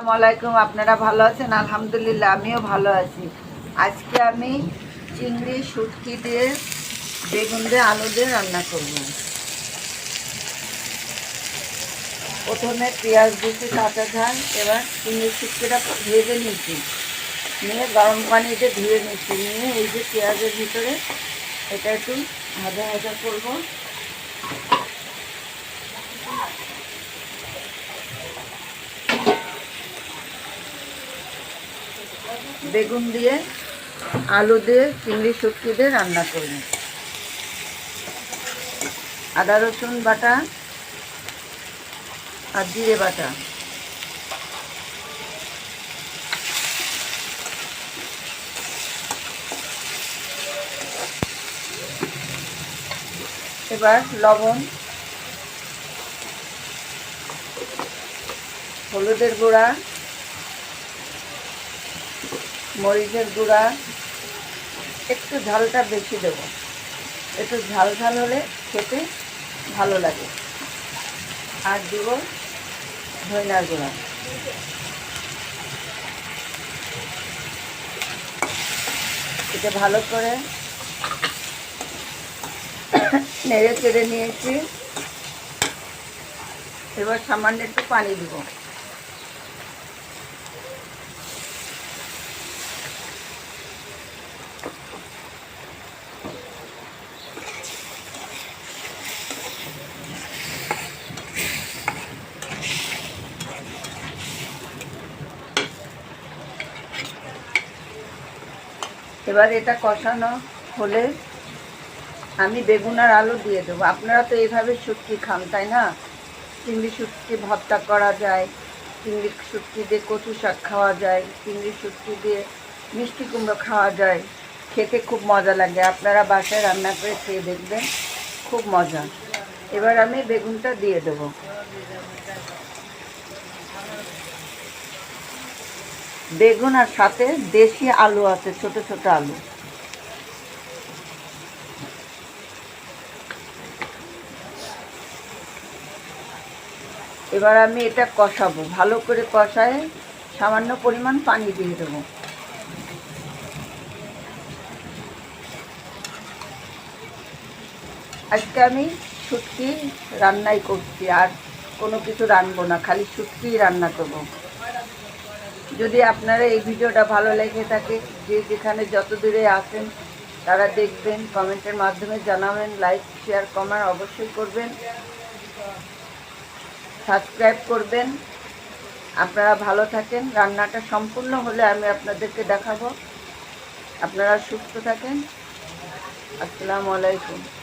আসসালামু আলাইকুম আপনারা ভালো আছেন? আলহামদুলিল্লাহ, আমিও ভালো আছি। আজকে আমি চিংড়ি, শুটকি দিয়ে বেগুন দিয়ে আলু দিয়ে রান্না করব। প্রথমে পেঁয়াজ দিচ্ছি কাঁচা ঝাল, এবার চিংড়ি, শুটকিটা ভেজে নিচ্ছি নিয়ে গরম পানিতে ধুয়ে নিচ্ছি নিয়ে এই যে পেঁয়াজের ভিতরে এটা একটু ভাজা ভাজা করব। বেগুন দিয়ে, আলু দিয়ে, চিংড়ি শুটকি দিয়ে রান্না করব আদা, রসুন বাটা আর জিরে বাটা। এবার লবণ, হলুদের গুঁড়া মরিচের গুঁড়া, একটু ঝালটা বেশি দেব। একটু ঝাল ঝাল হলে খেতে ভালো লাগে। আর দেব ধনিয়ার গুঁড়া। এটা ভালো করে নেড়ে চেড়ে নিয়েছি। এবার সামান্য একটু পানি দিব। এবার এটা কষানো হলে আমি বেগুন আর আলু দিয়ে দেবো। আপনারা তো এইভাবে শুটকি খান, তাই না? চিংড়ি শুটকি ভর্তা করা যায়, চিংড়ি শুটকি দিয়ে কচু শাক খাওয়া যায়, চিংড়ি শুটকি দিয়ে মিষ্টি কুমড়ো খাওয়া যায়। খেতে খুব মজা লাগে। আপনারা বাসায় রান্না করে খেয়ে দেখবেন, খুব মজা। এবার আমি বেগুনটা দিয়ে দেবো। বেগুন আর সাথে দেশি আলু আছে, ছোট ছোট আলু। এবার আমি এটা কষাবো। ভালো করে কষায় সামান্য পরিমাণ পানি দিয়ে দেবো। আজকে আমি শুটকি রান্নাই করছি, আর কোনো কিছু রানবো না, খালি শুটকিই রান্না করব। যদি আপনারা এই ভিডিওটা ভালো লেগে থাকে, যে যেখানে যত দূরে আসেন তারা দেখবেন, কমেন্টের মাধ্যমে জানাবেন, লাইক, শেয়ার, কমেন্ট অবশ্যই করবেন, সাবস্ক্রাইব করবেন। আপনারা ভালো থাকেন, রান্নাটা সম্পূর্ণ হলে আমি আপনাদেরকে দেখাবো। আপনারা সুস্থ থাকেন। আসসালামু আলাইকুম।